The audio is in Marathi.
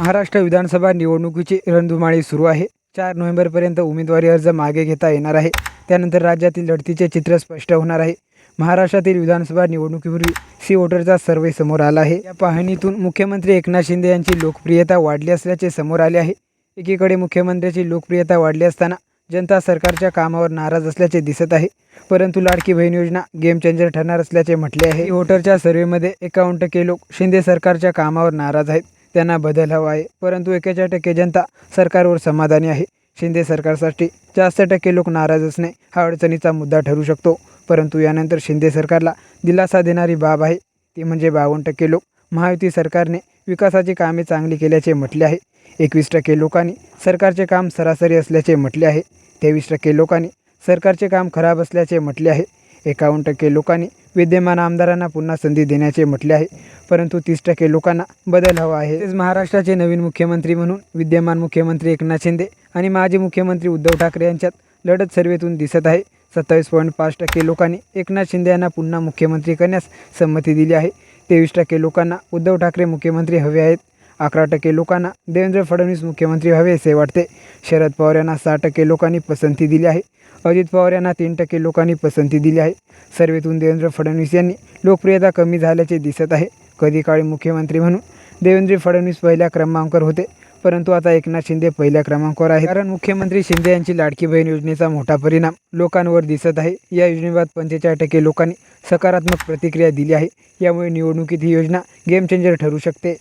महाराष्ट्र विधानसभा निवडणुकीची रणधुमाळी सुरू आहे. चार नोव्हेंबरपर्यंत उमेदवारी अर्ज मागे घेता येणार आहे. त्यानंतर राज्यातील लढतीचे चित्र स्पष्ट होणार आहे. महाराष्ट्रातील विधानसभा निवडणुकीपूर्वी सी वोटरचा सर्वे समोर आला आहे. या पाहणीतून मुख्यमंत्री एकनाथ शिंदे यांची लोकप्रियता वाढली असल्याचे समोर आले आहे. एकीकडे मुख्यमंत्र्याची लोकप्रियता वाढली असताना जनता सरकारच्या कामावर नाराज असल्याचे दिसत आहे. परंतु लाडकी बहीण योजना गेम चेंजर ठरणार असल्याचे म्हटले आहे. वोटरच्या सर्व्हेमध्ये एकावन्न टक्के लोक शिंदे सरकारच्या कामावर नाराज आहेत. त्यांना बदल हवा आहे. परंतु एकेचाळ टक्के जनता सरकारवर समाधानी आहे. शिंदे सरकारसाठी जास्त टक्के लोक नाराज असणे हा अडचणीचा मुद्दा ठरू शकतो. परंतु यानंतर शिंदे सरकारला दिलासा देणारी बाब आहे. ती म्हणजे बावन्न टक्के लोक महायुती सरकारने विकासाची कामे चांगली केल्याचे म्हटले आहे. एकवीस टक्के लोकांनी सरकारचे काम सरासरी असल्याचे म्हटले आहे. तेवीस टक्के लोकांनी सरकारचे काम खराब असल्याचे म्हटले आहे. एकावन्न टक्के लोकांनी विद्यमान आमदारांना पुन्हा संधी देण्याचे म्हटले आहे. परंतु तीस टक्के लोकांना बदल हवा आहे. तसेच महाराष्ट्राचे नवीन मुख्यमंत्री म्हणून विद्यमान मुख्यमंत्री एकनाथ शिंदे आणि माजी मुख्यमंत्री उद्धव ठाकरे यांच्यात लढत सर्वेतून दिसत आहे. सत्तावीस पॉईंट पाच टक्के लोकांनी एकनाथ शिंदे यांना पुन्हा मुख्यमंत्री करण्यास संमती दिली आहे. तेवीस टक्के लोकांना उद्धव ठाकरे मुख्यमंत्री हवे आहेत. अकरा टक्के लोकांना देवेंद्र फडणवीस मुख्यमंत्री व्हावे असे वाटते. शरद पवार यांना सहा टक्के लोकांनी पसंती दिली आहे. अजित पवार यांना तीन टक्के लोकांनी पसंती दिली आहे. सर्वेतून देवेंद्र फडणवीस यांनी लोकप्रियता कमी झाल्याचे दिसत आहे. कधी काळी मुख्यमंत्री म्हणून देवेंद्र फडणवीस पहिल्या क्रमांकावर होते. परंतु आता एकनाथ शिंदे पहिल्या क्रमांकावर आहे कारण मुख्यमंत्री शिंदे यांची लाडकी बहीण योजनेचा मोठा परिणाम लोकांवर दिसत आहे. या योजनेबाबत पंचेचाळीस टक्के लोकांनी सकारात्मक प्रतिक्रिया दिली आहे. यामुळे निवडणुकीत ही योजना गेम चेंजर ठरू शकते.